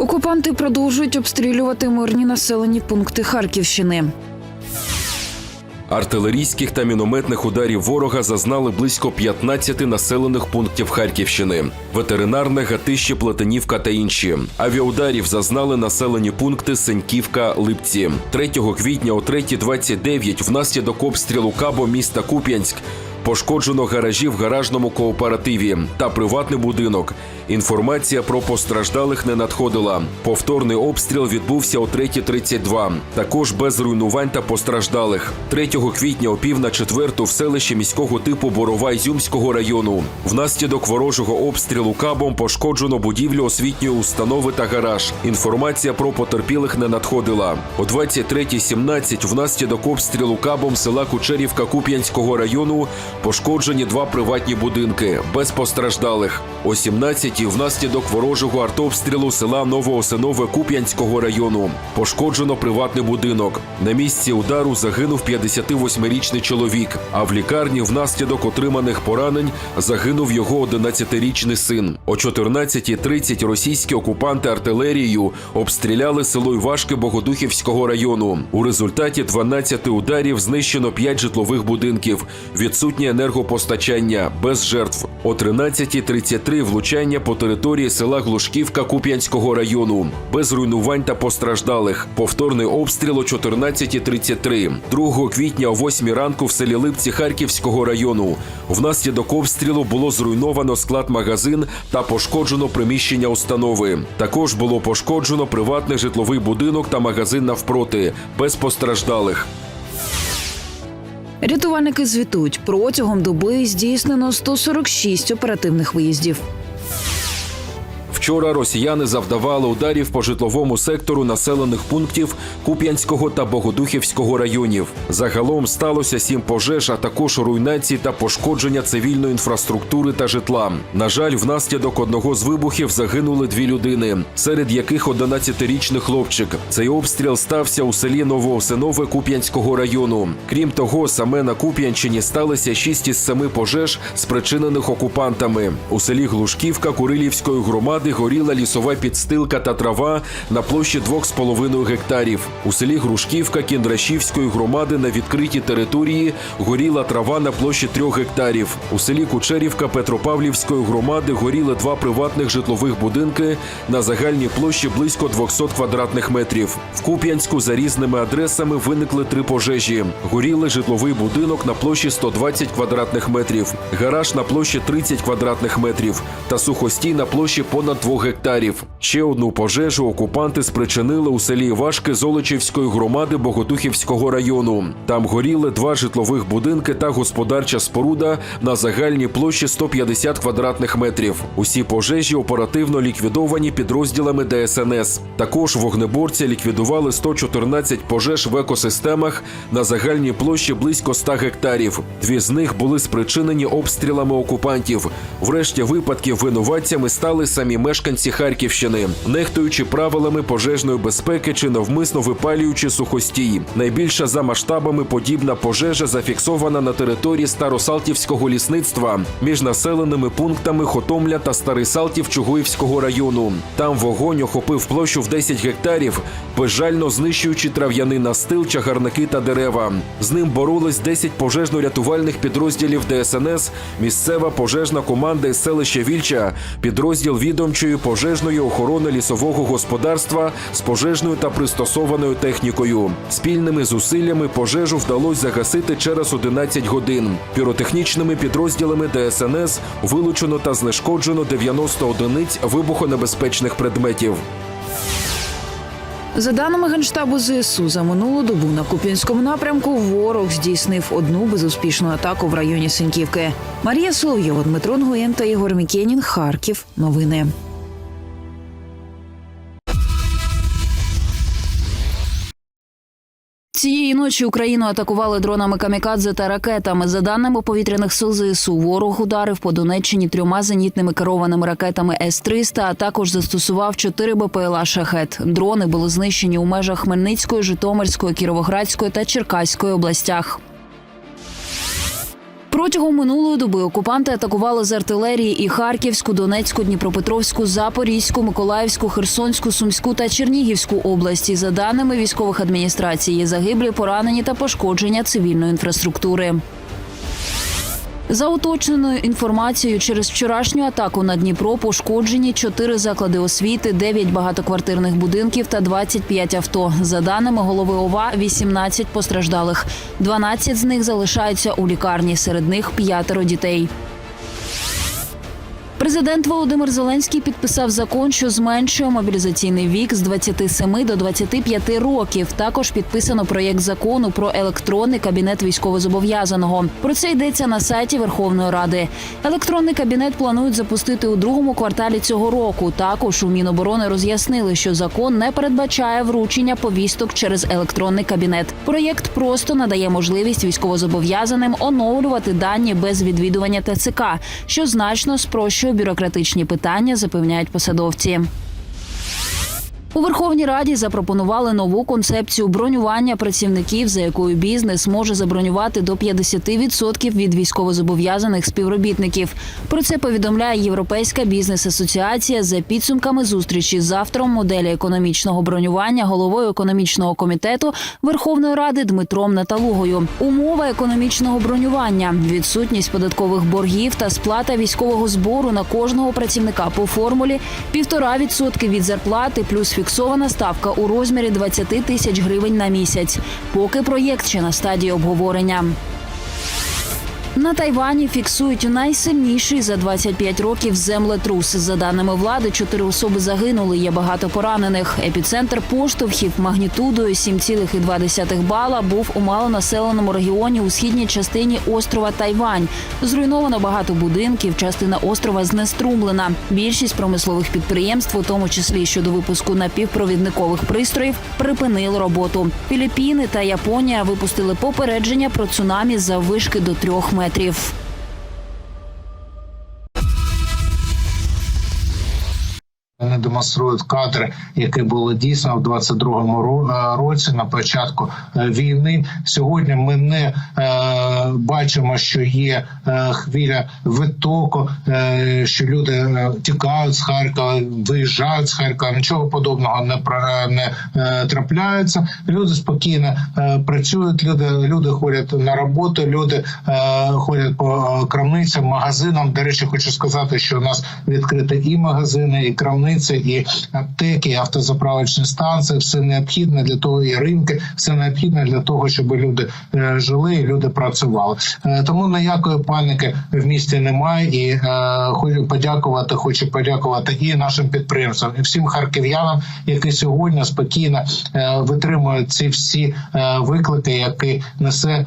Окупанти продовжують обстрілювати мирні населені пункти Харківщини. Артилерійських та мінометних ударів ворога зазнали близько 15 населених пунктів Харківщини, ветеринарне гатище, Плетенівка та інші. Авіаударів зазнали населені пункти Сеньківка, Липці. 3 квітня о 3.29 внаслідок обстрілу Кабо міста Куп'янськ Пошкоджено гаражі в гаражному кооперативі та приватний будинок. Інформація про постраждалих не надходила. Повторний обстріл відбувся о 3.32. Також без руйнувань та постраждалих. 3 квітня о пів на четверту в селищі міського типу Борова Ізюмського району. Внаслідок ворожого обстрілу кабом пошкоджено будівлю освітньої установи та гараж. Інформація про потерпілих не надходила. О 23.17 внаслідок обстрілу кабом села Кучерівка Куп'янського району пошкоджені два приватні будинки без постраждалих. О 17-й внаслідок ворожого артобстрілу села Новоосинове Куп'янського району пошкоджено приватний будинок. На місці удару загинув 58-річний чоловік. А в лікарні внаслідок отриманих поранень загинув його 11-річний син. О 14.30 російські окупанти артилерією обстріляли село Івашки Богодухівського району. У результаті 12 ударів знищено 5 житлових будинків. Відсутнє енергопостачання без жертв. О 13.33 влучання по території села Глушківка Куп'янського району без руйнувань та постраждалих. Повторний обстріл о 14.33. 2 квітня о 8 ранку в селі Липці Харківського району. Внаслідок обстрілу було зруйновано склад-магазин та пошкоджено приміщення установи. Також було пошкоджено приватний житловий будинок та магазин навпроти без постраждалих. Рятувальники звітують, протягом доби здійснено 146 оперативних виїздів. Вчора росіяни завдавали ударів по житловому сектору населених пунктів Куп'янського та Богодухівського районів. Загалом сталося сім пожеж, а також руйнації та пошкодження цивільної інфраструктури та житла. На жаль, внаслідок одного з вибухів загинули дві людини, серед яких 11-річний хлопчик. Цей обстріл стався у селі Новоосинове Куп'янського району. Крім того, саме на Куп'янщині сталося шість із семи пожеж, спричинених окупантами. У селі Глушківка Курилівської громади горіла лісова підстилка та трава на площі 2,5 гектарів. У селі Грушківка Кіндрашівської громади на відкритій території горіла трава на площі 3 гектарів. У селі Кучерівка Петропавлівської громади горіли два приватних житлових будинки на загальній площі близько 200 квадратних метрів. В Куп'янську за різними адресами виникли три пожежі. Горіли житловий будинок на площі 120 квадратних метрів, гараж на площі 30 квадратних метрів та сухостій на площі понад 2 гектарів. Ще одну пожежу окупанти спричинили у селі Івашки Золочівської громади Богодухівського району. Там горіли два житлових будинки та господарча споруда на загальній площі 150 квадратних метрів. Усі пожежі оперативно ліквідовані підрозділами ДСНС. Також вогнеборці ліквідували 114 пожеж в екосистемах на загальній площі близько 100 гектарів. Дві з них були спричинені обстрілами окупантів. Врешті випадків винуватцями стали самі мешканці Харківщини, нехтуючи правилами пожежної безпеки чи навмисно випалюючи сухостій. Найбільша за масштабами подібна пожежа зафіксована на території Старосалтівського лісництва між населеними пунктами Хотомля та Старий Салтів Чугуївського району. Там вогонь охопив площу в 10 гектарів, безжально знищуючи трав'яний настил, чагарники та дерева. З ним боролись 10 пожежно-рятувальних підрозділів ДСНС, місцева пожежна команда із селища Вільча, підрозділ відомчої пожежної охорони лісового господарства з пожежною та пристосованою технікою. Спільними зусиллями пожежу вдалося загасити через 11 годин. Піротехнічними підрозділами ДСНС вилучено та знешкоджено 90 одиниць вибухонебезпечних предметів. За даними генштабу ЗСУ, за минулу добу на Куп'янському напрямку ворог здійснив одну безуспішну атаку в районі Синьківки. Марія Соловйова, Дмитро Нгуєн та Ігор Мікенін. Харків. Новини. Цієї ночі Україну атакували дронами камікадзе та ракетами. За даними повітряних сил ЗСУ, ворог ударив по Донеччині трьома зенітними керованими ракетами С-300, а також застосував чотири БПЛА «Шахет». Дрони були знищені у межах Хмельницької, Житомирської, Кіровоградської та Черкаської областях. Протягом минулої доби окупанти атакували з артилерії і Харківську, Донецьку, Дніпропетровську, Запорізьку, Миколаївську, Херсонську, Сумську та Чернігівську області. За даними військових адміністрацій, є загиблі, поранені та пошкодження цивільної інфраструктури. За уточненою інформацією, через вчорашню атаку на Дніпро пошкоджені 4 заклади освіти, 9 багатоквартирних будинків та 25 авто. За даними голови ОВА, 18 постраждалих. 12 з них залишаються у лікарні. Серед них п'ятеро дітей. Президент Володимир Зеленський підписав закон, що зменшує мобілізаційний вік з 27 до 25 років. Також підписано проєкт закону про електронний кабінет військовозобов'язаного. Про це йдеться на сайті Верховної Ради. Електронний кабінет планують запустити у другому кварталі цього року. Також у Міноборони роз'яснили, що закон не передбачає вручення повісток через електронний кабінет. Проєкт просто надає можливість військовозобов'язаним оновлювати дані без відвідування ТЦК, що значно спрощує бюрократичні питання, запевняють посадовці. У Верховній Раді запропонували нову концепцію бронювання працівників, за якою бізнес може забронювати до 50% від військовозобов'язаних співробітників. Про це повідомляє Європейська бізнес-асоціація за підсумками зустрічі з автором моделі економічного бронювання, головою економічного комітету Верховної Ради Дмитром Наталугою. Умова економічного бронювання, відсутність податкових боргів та сплата військового збору на кожного працівника по формулі 1,5% від зарплати плюс фіксована ставка у розмірі 20 тисяч гривень на місяць. Поки проєкт ще на стадії обговорення. На Тайвані фіксують найсильніший за 25 років землетрус. За даними влади, чотири особи загинули. Є багато поранених. Епіцентр поштовхів магнітудою 7,2 бала був у малонаселеному регіоні у східній частині острова Тайвань. Зруйновано багато будинків. Частина острова знеструмлена. Більшість промислових підприємств, у тому числі щодо випуску напівпровідникових пристроїв, припинили роботу. Філіппіни та Японія випустили попередження про цунамі за вишки до трьох метрів. Вони демонструють кадри, які були дійсно в 22-му е, році на початку е, війни. Сьогодні ми не е, бачимо, що є хвиля відтоку, е, що люди тікають з Харкова, виїжджають з Харкова. Нічого подобного не про- не трапляється. Люди спокійно працюють. Люди люди ходять на роботу. Люди ходять по крамницям, магазинам. До речі, хочу сказати, що у нас відкриті і магазини, і крамниці, і аптеки, і автозаправочні станції. Все необхідне для того, і ринки, все необхідне для того, щоб люди е, жили і люди працювали. Е, Тому ніякої паніки в місті немає. І е, хочу подякувати. Хочу подякувати і нашим підприємствам, і всім харків'янам, які сьогодні спокійно витримують ці всі виклики, які несе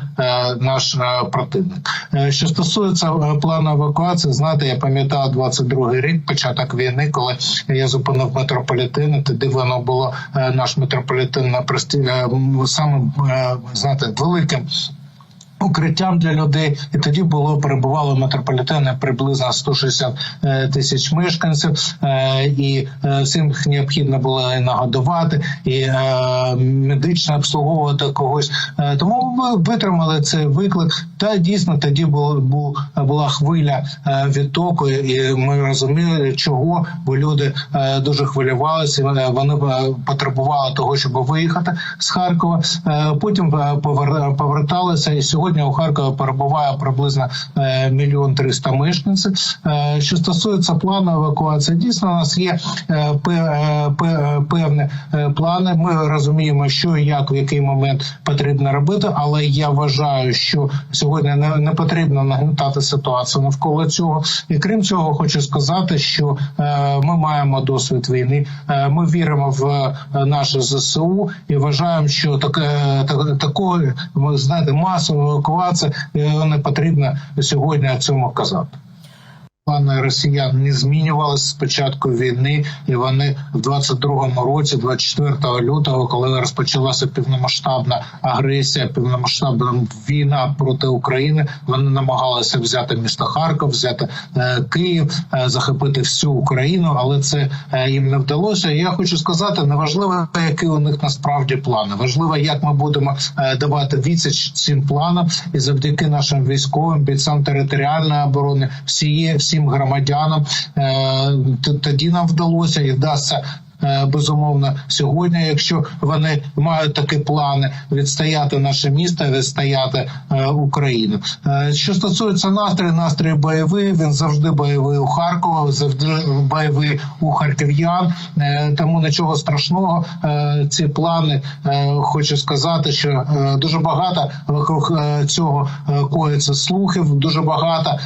наш противник. Що стосується плану евакуації, знаєте, я пам'ятаю 22-й рік, початок війни, коли я зупинив метрополітен, тоді воно було е, наш метрополітен на престі е, самим е, знаєте, великим. Укриттям для людей, і тоді було перебувало метрополітени приблизно 160 е, тисяч мешканців, е, і е, всім необхідно було і нагодувати і медично обслуговувати когось. Тому ми витримали цей виклик. Та дійсно тоді було була хвиля відтоку, і ми розуміли, чого, бо люди дуже хвилювалися. Вони потребували того, щоб виїхати з Харкова. Потім поверталися, і сьогодні у Харкові перебуває приблизно е, мільйон триста мешканців. Е, Що стосується плану евакуації, дійсно у нас є е, пе- пе- певні плани. Ми розуміємо, що як в який момент потрібно робити, але я вважаю, що сьогодні не, потрібно нагнітати ситуацію навколо цього. І крім цього, хочу сказати, що ми маємо досвід війни. Ми віримо в наше ЗСУ і вважаємо, що таке так, такої знаєте масової евакуації е, не потрібно сьогодні цьому казати. Плани росіян не змінювалися з початку війни, і вони в 22-му році, 24 лютого, коли розпочалася півномасштабна агресія, півномасштабна війна проти України, вони намагалися взяти місто Харків, взяти е, Київ, е, захопити всю Україну, але це е, їм не вдалося. Я хочу сказати, неважливо, які у них насправді плани. Важливо, як ми будемо е, давати відсіч цим планам, і завдяки нашим військовим бійцям територіальної оборони, всі, всім громадянам, е, тоді нам вдалося і вдасться. Е, Безумовно, сьогодні, якщо вони мають такі плани відстояти наше місто, відстояти е, Україну. Е, що стосується настрою, настрій бойовий. Він завжди бойовий у Харкова, завжди бойовий у харків'ян. Тому нічого страшного. Ці плани хочу сказати, що дуже багато вокруг цього коїться слухів. Дуже багато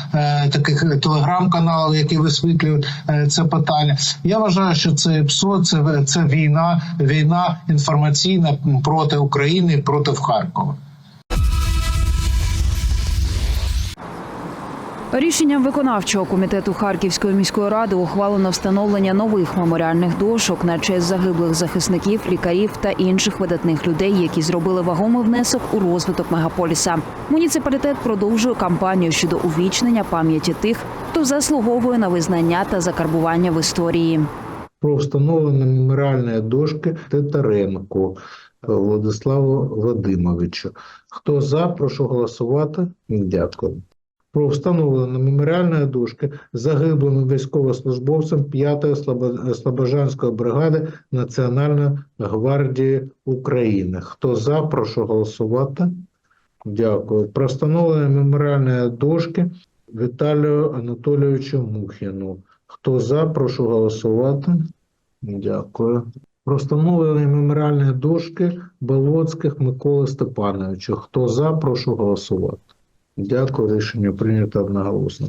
таких телеграм-каналів, які висвітлюють це питання. Я вважаю, що це ПСО, це, це війна, війна інформаційна проти України, проти Харкова. Рішенням виконавчого комітету Харківської міської ради ухвалено встановлення нових меморіальних дошок на честь загиблих захисників, лікарів та інших видатних людей, які зробили вагомий внесок у розвиток мегаполіса. Муніципалітет продовжує кампанію щодо увічнення пам'яті тих, хто заслуговує на визнання та закарбування в історії. Про встановлення меморіальної дошки Титаренко Владиславу Вадимовичу. Хто за, прошу голосувати. Дякую. Про встановлення меморіальної дошки загиблим військовослужбовцям 5-ї Слобожанської бригади Національної гвардії України. Хто за, прошу голосувати. Дякую. Про встановлення меморіальної дошки Віталію Анатолійовичу Мухіну. Хто за, прошу голосувати. Дякую. Про встановлення меморіальної дошки Болоцьких Миколи Степановичу. Хто за, прошу голосувати. Дякую. Рішення прийнято одноголосно.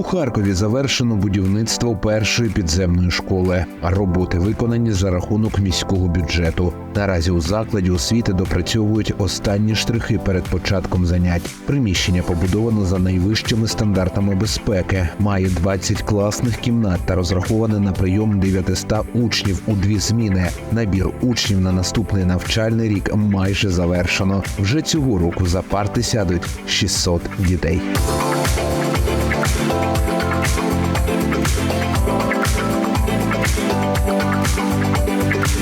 У Харкові завершено будівництво першої підземної школи. Роботи виконані за рахунок міського бюджету. Наразі у закладі освіти допрацьовують останні штрихи перед початком занять. Приміщення побудовано за найвищими стандартами безпеки. Має 20 класних кімнат та розраховане на прийом 900 учнів у дві зміни. Набір учнів на наступний навчальний рік майже завершено. Вже цього року за парти сядуть 600 дітей.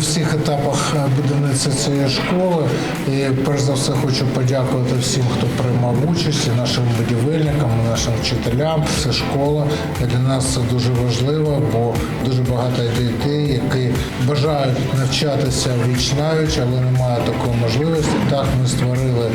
всіх етапах е, будівництва цієї школи. І перш за все хочу подякувати всім, хто приймав участь, і нашим будівельникам, і нашим вчителям. Це школа для нас це дуже важливо, бо дуже багато дітей, які бажають навчатися віч навіч, але немає такої можливості. Так ми створили.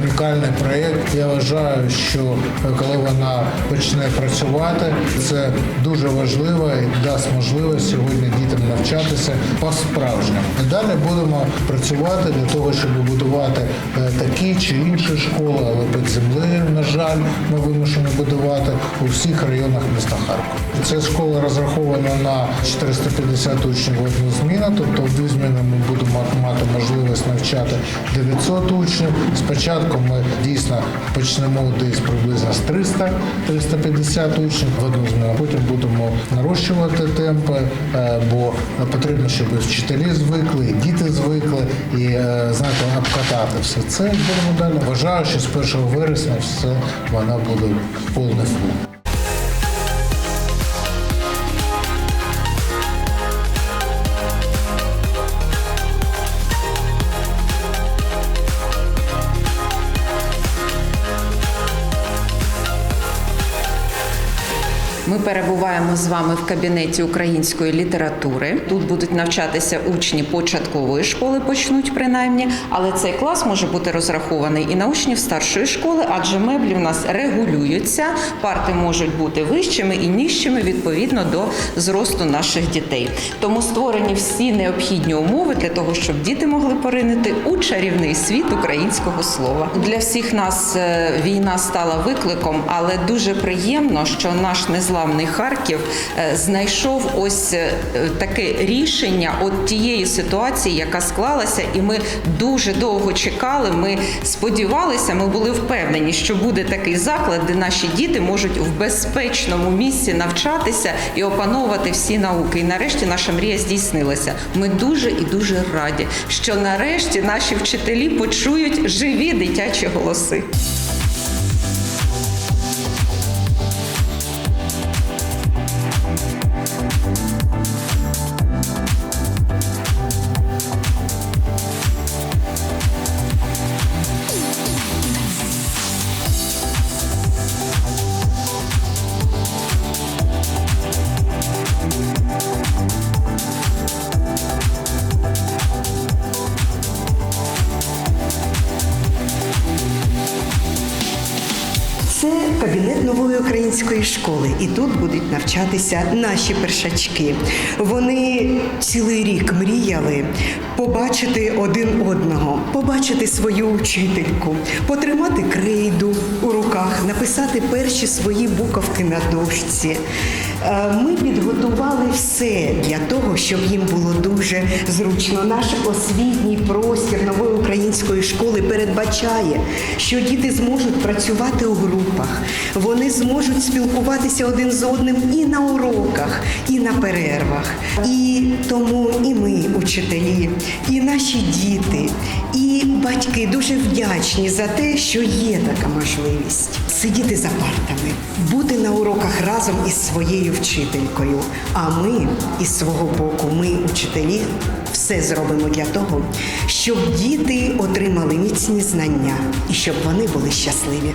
Унікальний проєкт. Я вважаю, що коли вона почне працювати, це дуже важливо і дасть можливість сьогодні дітям навчатися по-справжньому. Далі будемо працювати для того, щоб будувати е, такі чи інші школи, але під землею, на жаль, ми вимушені будувати у всіх районах міста Харкова. Ця школа розрахована на 450 учнів в одну зміну, тобто в дві зміни ми будемо мати можливість навчати 900 учнів. Спочатку ми дійсно почнемо десь приблизно з 300-350 учнів в одну зміну. Потім будемо нарощувати темпи, е, бо потрібно, щоб вчителі звикли, і діти звикли, і е, знаєте, обкатати все це. Будемо далі. Вважаю, що з 1 вересня все вона буде повний фул. Ми перебуваємо з вами в кабінеті української літератури. Тут будуть навчатися учні початкової школи, почнуть принаймні, але цей клас може бути розрахований і на учнів старшої школи, адже меблі в нас регулюються. Парти можуть бути вищими і нижчими відповідно до зросту наших дітей. Тому створені всі необхідні умови для того, щоб діти могли поринити у чарівний світ українського слова. Для всіх нас е, війна стала викликом, але дуже приємно, що наш незламний Харків е, знайшов ось е, таке рішення от тієї ситуації, яка склалася, і ми дуже довго чекали. Ми сподівалися, ми були впевнені, що буде такий заклад, де наші діти можуть в безпечному місці навчатися і опановувати всі науки. І нарешті наша мрія здійснилася. Ми дуже і дуже раді, що нарешті наші вчителі почують живі дитячі голоси. Кабінет нової української школи, і тут будуть навчатися наші першачки. Вони цілий рік мріяли побачити один одного, побачити свою учительку, потримати крейду у руках, написати перші свої буковки на дошці. Е, Ми підготували все для того, щоб їм було дуже зручно. Наш освітній простір нової української школи передбачає, що діти зможуть працювати у групах, вони зможуть спілкуватися один з одним і на уроках, і на перервах. І тому і ми, учителі, і наші діти, і батьки дуже вдячні за те, що є така можливість сидіти за партами, бути на уроках разом із своєю вчителькою. А ми із свого боку, ми, учителі, все зробимо для того, щоб діти отримали міцні знання і щоб вони були щасливі.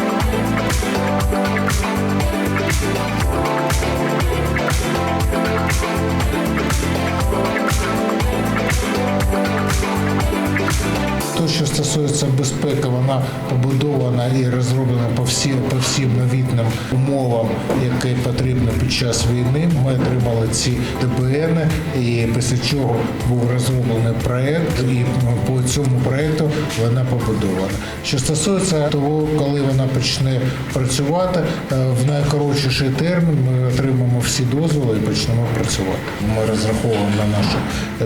розроблена всім по умовам, які потрібно під час війни. Ми отримали ці ДБН, і після чого був розроблений проект, і по цьому проекту вона побудована. Що стосується того, коли вона почне працювати, е, в найкоротший термін ми отримаємо всі дозволи і почнемо працювати. Ми розраховуємо на наші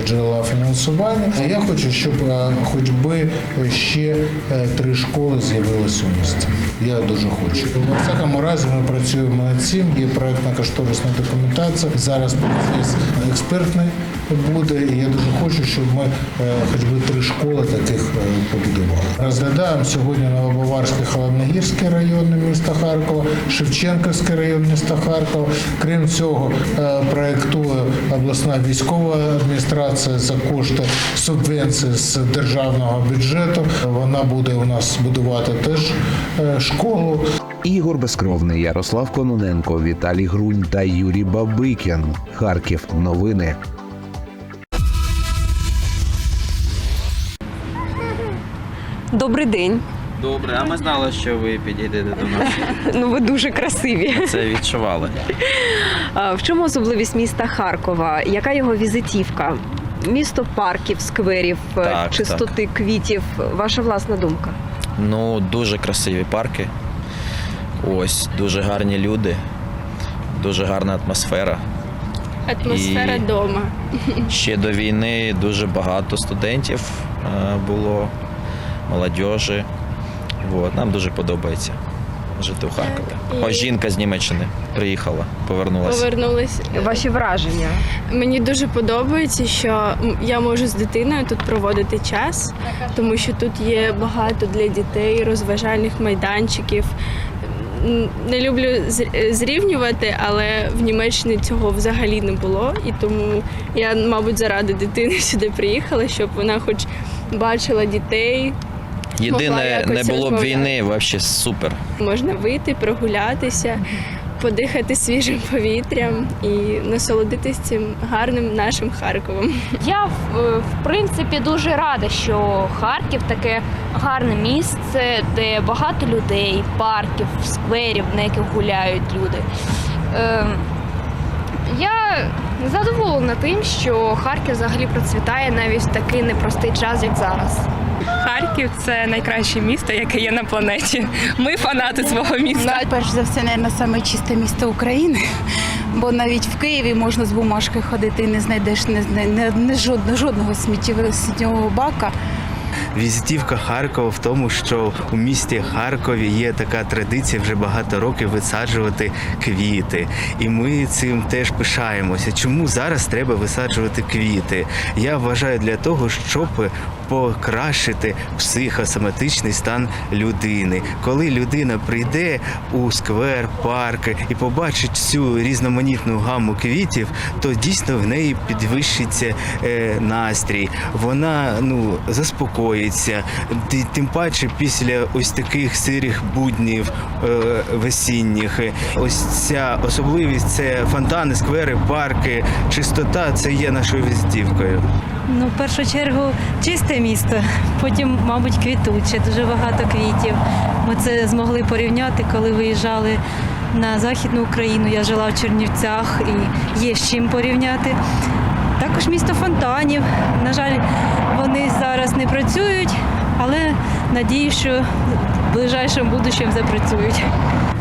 джерела фінансування. Я хочу, щоб е, хоч би ще е, три школи з'явилися у місті. Я дуже хочу. В всякому разі ми працюємо над цим. Є проектно-кошторисна документація. Зараз процес експертний буде. І я дуже хочу, щоб ми е, хоч би три школи таких е, побудували. Розглядаємо сьогодні Новобаварський Холодногірський район міста Харкова, Шевченківський район міста Харкова. Крім цього, е, проєктує обласна військова адміністрація за кошти субвенції з державного бюджету. Вона буде у нас будувати теж школу. Ігор Безкровний, Ярослав Кононенко, Віталій Грунь та Юрій Бабикін. Харків. Новини. Добрий день. Добре, а ми знали, що ви підійдете до нас. Ну ви дуже красиві. Це відчували. А В чому особливість міста Харкова? Яка його візитівка? Місто парків, скверів, Так, чистоти квітів. Ваша власна думка? Ну, дуже красиві парки. Ось, дуже гарні люди, дуже гарна атмосфера. Атмосфера І- дома. Ще до війни дуже багато студентів е, було, молодіжі. От, нам дуже подобається. жити у Харкові. і- Ось жінка з Німеччини приїхала, повернулася. Повернулась. Ваші враження? Мені дуже подобається, що я можу з дитиною тут проводити час, тому що тут є багато для дітей розважальних майданчиків. Не люблю зрівнювати, але в Німеччині цього взагалі не було. І тому я, мабуть, заради дитини сюди приїхала, щоб вона хоч бачила дітей. Єдине, не було б війни, взагалі супер. Можна вийти, прогулятися, подихати свіжим повітрям і насолодитись цим гарним нашим Харковом. Я в, в принципі дуже рада, що Харків таке гарне місце, де багато людей, парків, скверів, на яких гуляють люди. Я задоволена тим, що Харків взагалі процвітає навіть в такий непростий час, як зараз. Харків це найкраще місто, яке є на планеті. Ми фанати свого міста. Перш за все, мабуть, саме чисте місто України, бо навіть в Києві можна з бумажки ходити і не знайдеш не, не, не, жодного, жодного сміттєвого бака. Візитівка Харкова в тому, що у місті Харкові є така традиція вже багато років висаджувати квіти. І ми цим теж пишаємося. Чому зараз треба висаджувати квіти? Я вважаю для того, щоб покращити психосоматичний стан людини. Коли людина прийде у сквер, парк і побачить цю різноманітну гаму квітів, то дійсно в неї підвищиться е, настрій. Вона ну заспокоїться. Тим паче після ось таких сирих буднів е, весінніх. Ось ця особливість це фонтани, сквери, парки, чистота це є нашою візитівкою. Ну, в першу чергу, чисте місто, потім, мабуть, квітуче, дуже багато квітів. Ми це змогли порівняти, коли виїжджали на Західну Україну. Я жила в Чернівцях і є з чим порівняти. Також місто фонтанів. На жаль, вони зараз не працюють, але надію, що в ближайшому будущому запрацюють.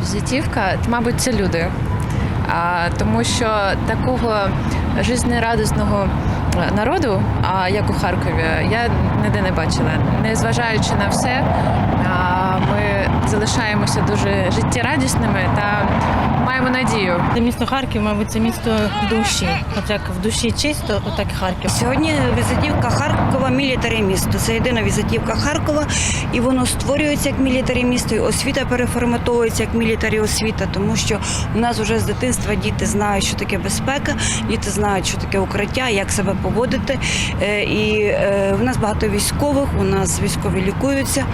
Візитівка, мабуть, це люди. А, тому що такого жизнерадісного народу, а як у Харкові, я ніде не бачила. Незважаючи на все, ми залишаємося дуже життєрадісними та маємо надію. Місто Харків, мабуть, це місто душі. От як в душі чисто, отак і Харків. Сьогодні візитівка Харкова мілітарі місто. Це єдина візитівка Харкова, і воно створюється як мілітарі місто. І освіта переформатовується як мілітарі освіта, тому що у нас вже з дитинства діти знають, що таке безпека, діти знають, що таке укриття, як себе поводити. Е, І е, у нас багато військових, у нас військові лікуються,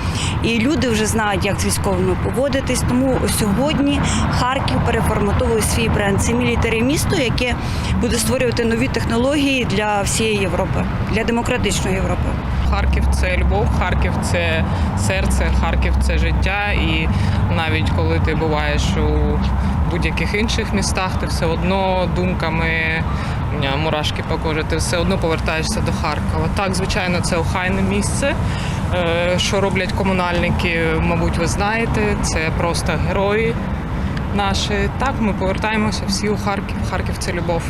і люди вже знають, як з військовими поводитись. Тому сьогодні Харків переформатовує свій бренд. Це мілітарі місто, яке буде створювати нові технології для всієї Європи, для демократичної Європи. Харків це любов, Харків це серце, Харків це життя. І навіть коли ти буваєш у будь-яких інших містах, ти все одно думками мурашки по ти все одно повертаєшся до Харкова. Так, звичайно, це охайне місце. Е, Що роблять комунальники, мабуть, ви знаєте, це просто герої наші. Так, ми повертаємося всі у Харків. Харків це любов.